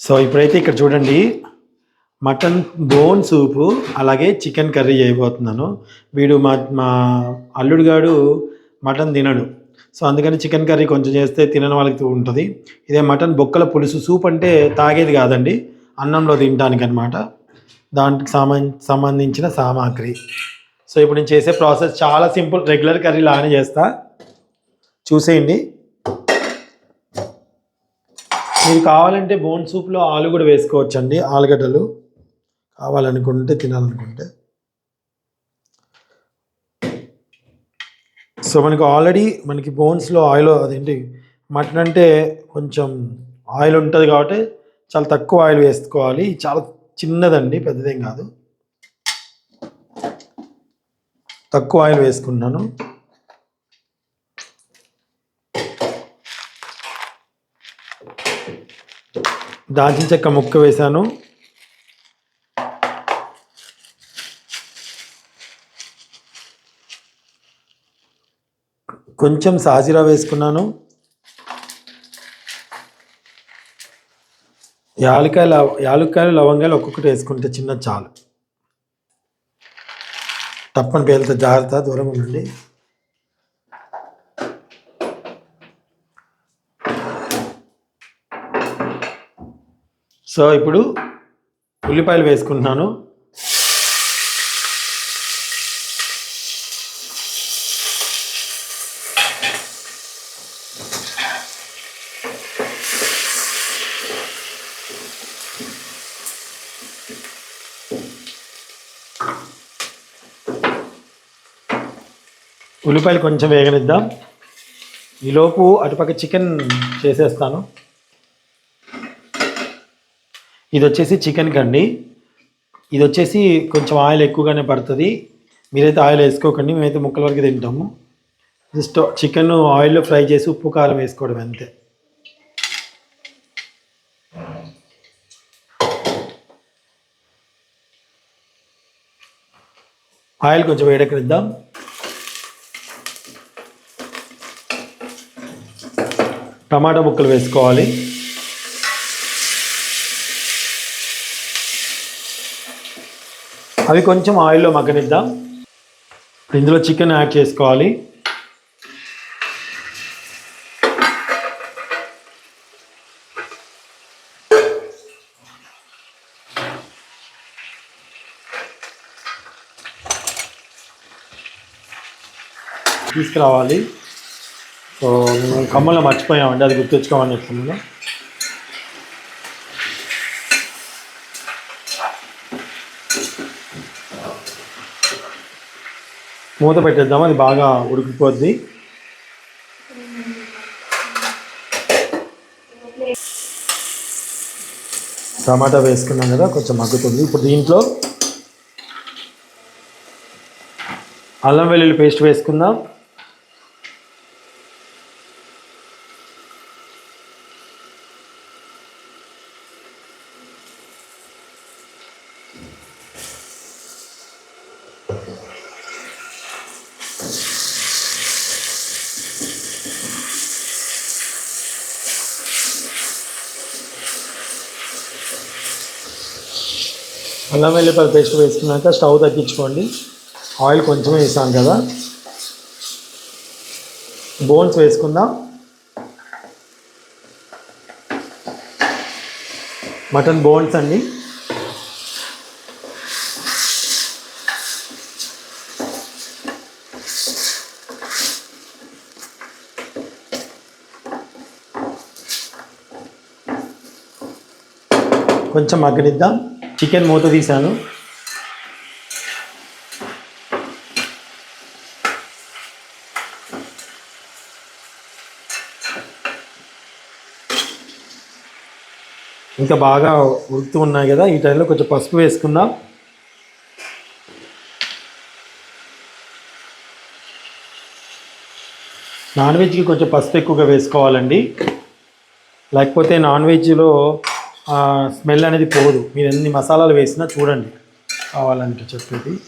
So ఇప్పుడైతే ఇక్కడ చూడండి మటన్ బోన్ సూపు అలాగే చికెన్ కర్రీ చేయబోతున్నాను. వీడు మా మా అల్లుడు గాడు మటన్ తినడు. సో అందుకని చికెన్ కర్రీ కొంచెం చేస్తే తినని వాళ్ళకి ఉంటుంది. ఇదే మటన్ బొక్కల పులుసు సూప్ అంటే తాగేది కాదండి అన్నంలో తినడానికి అనమాట దానికి సంబం సంబంధించిన సామాగ్రి. సో ఇప్పుడు నేను చేసే ప్రాసెస్ చాలా సింపుల్ రెగ్యులర్ కర్రీ లానే చేస్తా. చూసేయండి. మీరు కావాలంటే బోన్ సూప్లో ఆలు కూడా వేసుకోవచ్చండి ఆలుగడ్డలు. కావాలనుకుంటే తినాలనుకుంటే. సో మనకు ఆల్రెడీ మనకి బోన్స్లో ఆయిల్ అదేంటి మటన్ అంటే కొంచెం ఆయిల్ ఉంటుంది కాబట్టి చాలా తక్కువ ఆయిల్ వేసుకోవాలి. చాలా చిన్నదండి పెద్దదేం కాదు. తక్కువ ఆయిల్ వేసుకున్నాను. దాల్చిన చెక్క ముక్క వేశాను. కొంచెం సాజీరా వేసుకున్నాను. యాలకాయ లవ యాలక్కాయలు లవంగాలు ఒక్కొక్కటి వేసుకుంటే చిన్న చాలు. తప్పని పేలితే జాగ్రత్త దూరం ఉండండి. సో ఇప్పుడు ఉల్లిపాయలు వేసుకుంటున్నాను. ఉల్లిపాయలు కొంచెం వేగనిద్దాం. ఈలోపు అటుపక్క చికెన్ చేసేస్తాను. ఇది వచ్చేసి చికెన్ కండి. ఇది వచ్చేసి కొంచెం ఆయిల్ ఎక్కువగానే పడుతుంది. మీరైతే ఆయిల్ వేసుకోకండి మేమైతే ముక్కల వరకు తింటాము. జస్ట్ చికెన్ ఆయిల్లో ఫ్రై చేసి ఉప్పు కారం వేసుకోవడం అంతే. ఆయిల్ కొంచెం వేడెక్కనిద్దాం టమాటా ముక్కలు వేసుకోవాలి. అవి కొంచెం ఆయిల్లో మగ్గనిద్దాం. ఇందులో చికెన్ యాడ్ చేసుకోవాలి. తీసుకురావాలి. సో మేము కమ్మలో మర్చిపోయామండి అది గుర్తొచ్చుకోమని చెప్తున్నాను. మూత పెట్టేద్దాం అది బాగా ఉడికిపోద్ది. టమాటా వేసుకున్నాం కదా కొంచెం మగ్గుతుంది. ఇప్పుడు దీంట్లో అల్లం వెల్లుల్లి పేస్ట్ వేసుకుందాం. అల్లం వెల్లిపాయ పేస్ట్ వేసుకున్నాక స్టవ్ తగ్గించుకోండి. ఆయిల్ కొంచెం వేసాం కదా. బోన్స్ వేసుకుందాం. మటన్ బోన్స్ అండి. కొంచెం మగ్గనిద్దాం. చికెన్ మూత తీశాను. ఇంకా బాగా ఉడుకుతూ ఉన్నాయి కదా ఈ టైంలో కొంచెం పసుపు వేసుకుందాం. నాన్ వెజ్కి కొంచెం పసుపు ఎక్కువగా వేసుకోవాలండి. లేకపోతే నాన్ వెజ్లో స్మెల్ అనేది పోదు. మీరు ఎన్ని మసాలాలు వేసినా చూడండి. కావాలంటే చెప్పేది.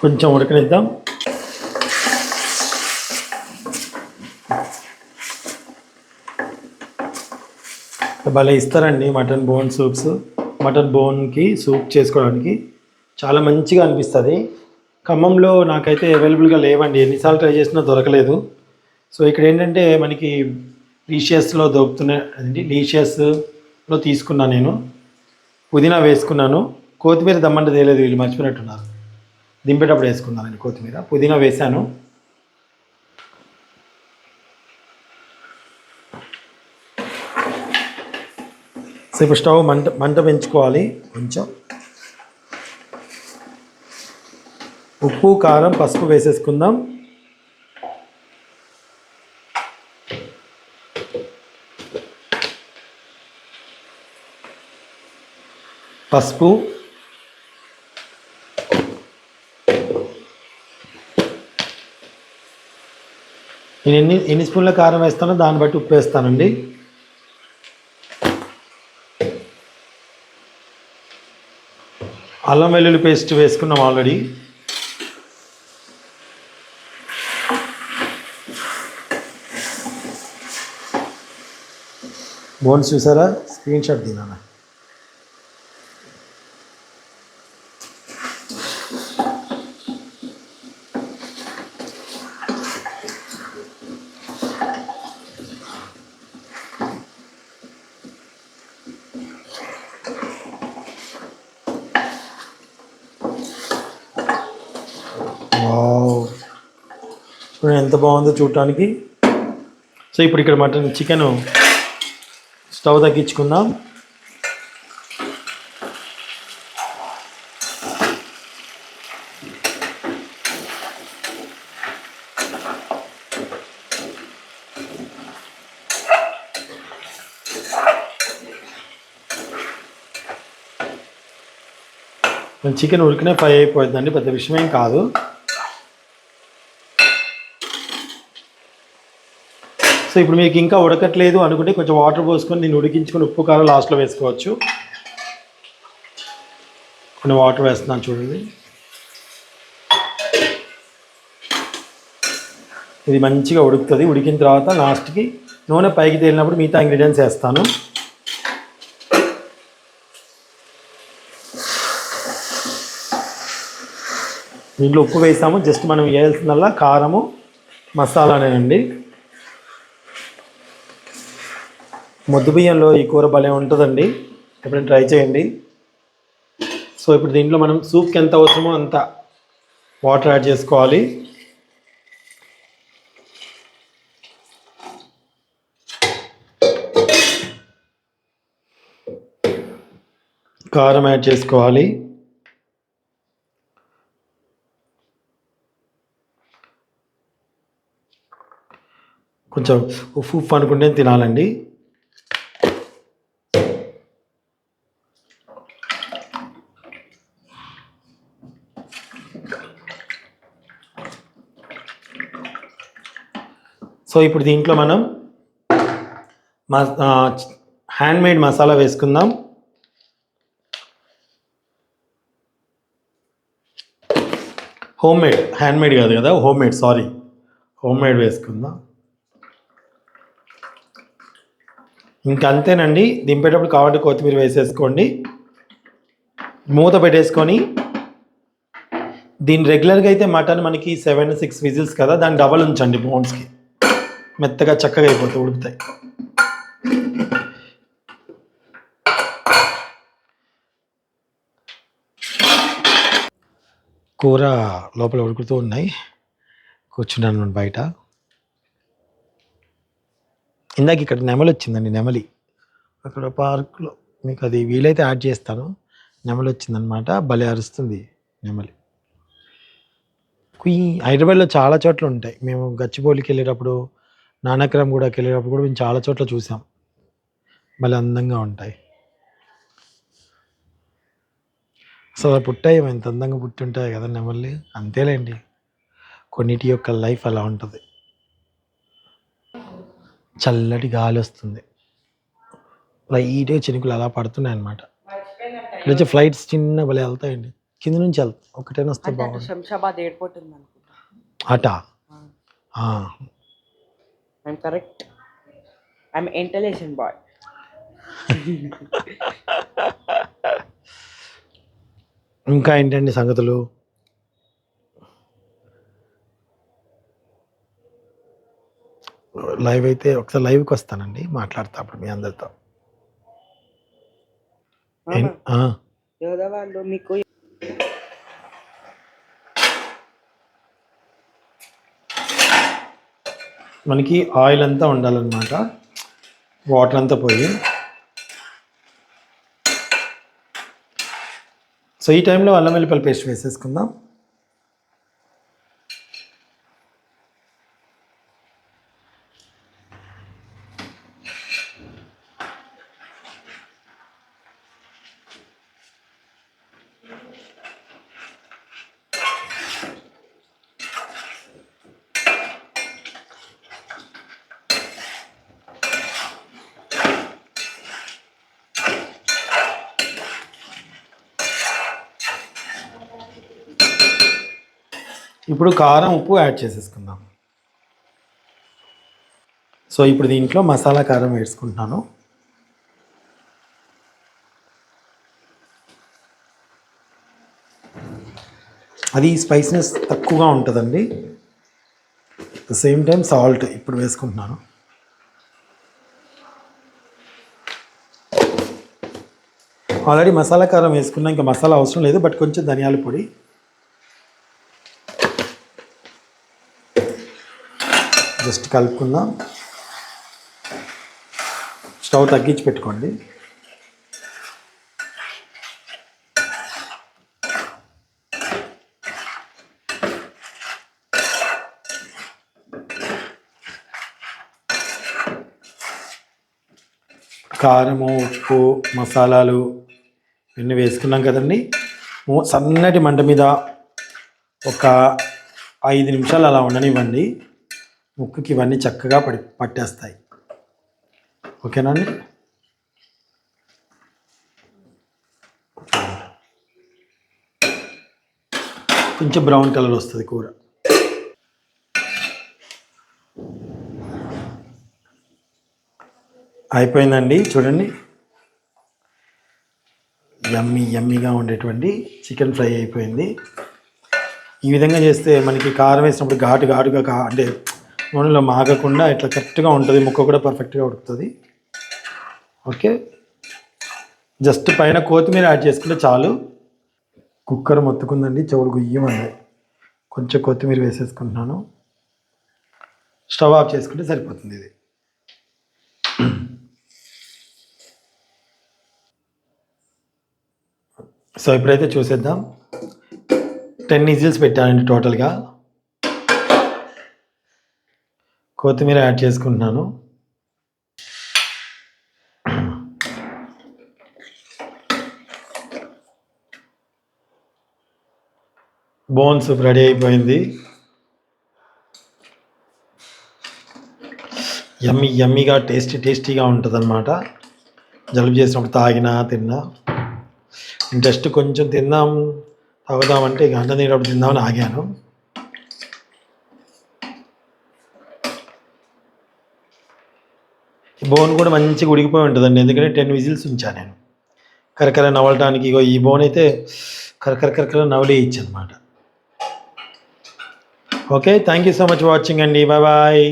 కొంచెం ఉడకనిద్దాం. భలే ఇస్తారండి మటన్ బోన్ సూప్స్. మటన్ బోన్కి సూప్ చేసుకోవడానికి చాలా మంచిగా అనిపిస్తుంది. ఖమ్మంలో నాకైతే అవైలబుల్గా లేవండి. ఎన్నిసార్లు ట్రై చేసినా దొరకలేదు. సో ఇక్కడ ఏంటంటే మనకి లీషియస్లో దొరుకుతున్నాయి లీషియస్లో తీసుకున్నాను నేను. పుదీనా వేసుకున్నాను. కొత్తిమీర దమ్మంటే తెలియదు వీళ్ళు మర్చిపోయినట్టున్నారు. దింపేటప్పుడు వేసుకున్నానండి కొత్తిమీర. పుదీనా వేశాను. సో ఇప్పుడు స్టవ్ మంట మంట పెంచుకోవాలి. కొంచెం. ఉప్పు కారం పసుపు వేసేసుకుందాం. పసుపు. నేను ఎన్ని ఎన్ని స్పూన్ల కారం వేస్తానో దాన్ని బట్టి ఉప్పు వేస్తానండి. అల్లం వెల్లుల్లి పేస్ట్ వేసుకున్నాం ఆల్రెడీ. బోన్స్ చూసారా? స్క్రీన్ షాట్ తినానా చూడండి ఎంత బాగుందో చూడటానికి. సో ఇప్పుడు ఇక్కడ మటన్ చికెన్ స్టవ్ తగ్గించుకుందాం. చికెన్ ఉడికినే ఫ్రై అయిపోతుందండి పెద్ద విషయం ఏం కాదు. సో ఇప్పుడు మీకు ఇంకా ఉడకట్లేదు అనుకుంటే కొంచెం వాటర్ పోసుకొని నేను ఉడికించుకొని ఉప్పు కారం లాస్ట్లో వేసుకోవచ్చు. కొన్ని వాటర్ వేస్తున్నాను చూడండి. ఇది మంచిగా ఉడుకుతుంది. ఉడికిన తర్వాత లాస్ట్కి నూనె పైకి తేలినప్పుడు మిగతా ఇంగ్రీడియంట్స్ వేస్తాను. దీంట్లో ఉప్పు వేసాము. జస్ట్ మనం వేయాల్సిందల్లా కారము మసాలానేనండి. ముద్దు బియ్యంలో ఈ కూర భలే ఉంటుందండి. ఎప్పుడైనా ట్రై చేయండి. సో ఇప్పుడు దీంట్లో మనం సూప్కి ఎంత అవసరమో అంత వాటర్ యాడ్ చేసుకోవాలి. కారం యాడ్ చేసుకోవాలి. కొంచెం ఉప్పు ఉప్పు అనుకుంటే తినాలండి. సో ఇప్పుడు దీంట్లో మనం మా హ్యాండ్ మేడ్ మసాలా వేసుకుందాం. హోమ్ మేడ్ హ్యాండ్ మేడ్ కాదు కదా home made sorry home made వేసుకుందాం. ఇంకంతేనండి దింపేటప్పుడు కావాలంటే కొత్తిమీర వేసేసుకోండి. మూత పెట్టేసుకొని దీని రెగ్యులర్గా అయితే మటన్ మనకి సెవెన్ సిక్స్ విజిల్స్ కదా దాన్ని డబల్ ఉంచండి బోన్స్కి మెత్తగా చక్కగా అయిపోతాయి ఉడుకుతాయి. కూర లోపల ఉడుకుతూ ఉన్నాయి. కూర్చున్నాను బయట. ఇందాక ఇక్కడ నెమలి వచ్చిందండి నెమలి. అక్కడ పార్క్లో మీకు అది వీలైతే యాడ్ చేస్తాను. నెమలి వచ్చిందనమాట భలే అరుస్తుంది నెమలి. కుయ్ హైదరాబాద్లో చాలా చోట్ల ఉంటాయి. మేము గచ్చిబౌలికి వెళ్ళేటప్పుడు నానక్రమ్ కూడా వెళ్ళేటప్పుడు కూడా మేము చాలా చోట్ల చూసాం. భలే అందంగా ఉంటాయి. అసలు పుట్టాయి ఎంత అందంగా పుట్టి ఉంటాయి కదా నెమలి అంతేలేండి. కొన్నిటి యొక్క లైఫ్ అలా ఉంటుంది. చల్లటి గాలి వస్తుంది. లైట్గా చినుకులు అలా పడుతున్నాయి అనమాట ఇక్కడ వచ్చి ఫ్లైట్స్ చిన్న భలే వెళ్తాయండి. కింద నుంచి వెళ్తా. ఒకటేనా వస్తే బాగుంది శంషాబాద్ ఎయిర్పోర్ట్ అటా. I'm correct I'm intelligent boy ఇంకా ఏంటండి సంగతులు? లైవ్ అయితే ఒకసారి లైవ్కి వస్తానండి మాట్లాడతా అప్పుడు మీ అందరితో. వాళ్ళు మీకు మనకి ఆయిల్ అంతా ఉండాలన్నమాట. వాటర్ అంతా పోయి. సో ఈ టైంలో అల్లం వెల్లిపల్లి పేస్ట్ వేసేసుకుందాం. ఇప్పుడు కారం ఉప్పు యాడ్ చేసేసుకుందాం. సో ఇప్పుడు దీంట్లో మసాలా కారం వేసుకుంటున్నాను. అది స్పైసీనెస్ తక్కువగా ఉంటుందండి. ద సేమ్ టైం సాల్ట్ ఇప్పుడు వేసుకుంటున్నాను. ఆల్రెడీ మసాలా కారం వేసుకున్నా ఇంకా మసాలా అవసరం లేదు బట్ కొంచెం ధనియాల పొడి. జస్ట్ కలుపుకుందాం. స్టవ్ తగ్గించి పెట్టుకోండి. కారము ఉప్పు మసాలాలు ఇవన్నీ వేసుకున్నాం కదండి. సన్నటి మంట మీద ఒక ఐదు నిమిషాలు అలా ఉండనివ్వండి. ముక్కుకి ఇవన్నీ చక్కగా పడి పట్టేస్తాయి. ఓకేనా అండి? కొంచెం బ్రౌన్ కలర్ వస్తుంది కూర. అయిపోయిందండి చూడండి. ఎమ్మీ యమ్మీగా ఉండేటువంటి చికెన్ ఫ్రై అయిపోయింది. ఈ విధంగా చేస్తే మనకి కారం వేసినప్పుడు ఘాటు ఘాటుగా కా అంటే నూనెలో మాగకుండా ఇట్లా కరెక్ట్గా ఉంటుంది. ముక్క కూడా పర్ఫెక్ట్గా ఉడుకుతుంది. ఓకే? జస్ట్ పైన కొత్తిమీర యాడ్ చేసుకుంటే చాలు. కుక్కర్ మొత్తుకుందండి. చెవులు గుయ్యమంది కొంచెం కొత్తిమీర వేసేసుకుంటున్నాను. స్టవ్ ఆఫ్ చేసుకుంటే సరిపోతుంది ఇది. సో ఇప్పుడైతే చూసేద్దాం. టెన్ ఈజిల్స్ పెట్టానండి టోటల్గా. కొత్తిమీర యాడ్ చేసుకుంటున్నాను. బోన్స్ రెడీ అయిపోయింది. యమ్మి యమ్మిగా టేస్టీ టేస్టీగా ఉంటుంది అనమాట జలుబు చేసినప్పుడు తాగినా తిన్నా. జస్ట్ కొంచెం తిందాం తాగుదామంటే ఇక అన్నం తినేటప్పుడు తిందామని ఆగాను. బోన్ కూడా మంచిగా ఉడికిపోయి ఉంటుందండి. ఎందుకంటే టెన్ విజిల్స్ ఉంచా నేను. కరకర నవలటానికి ఇగో ఈ బోన్ అయితే కరకర కరకర నవలి ఇచ్చనమాట okay thank you so much watching అండి. Bye bye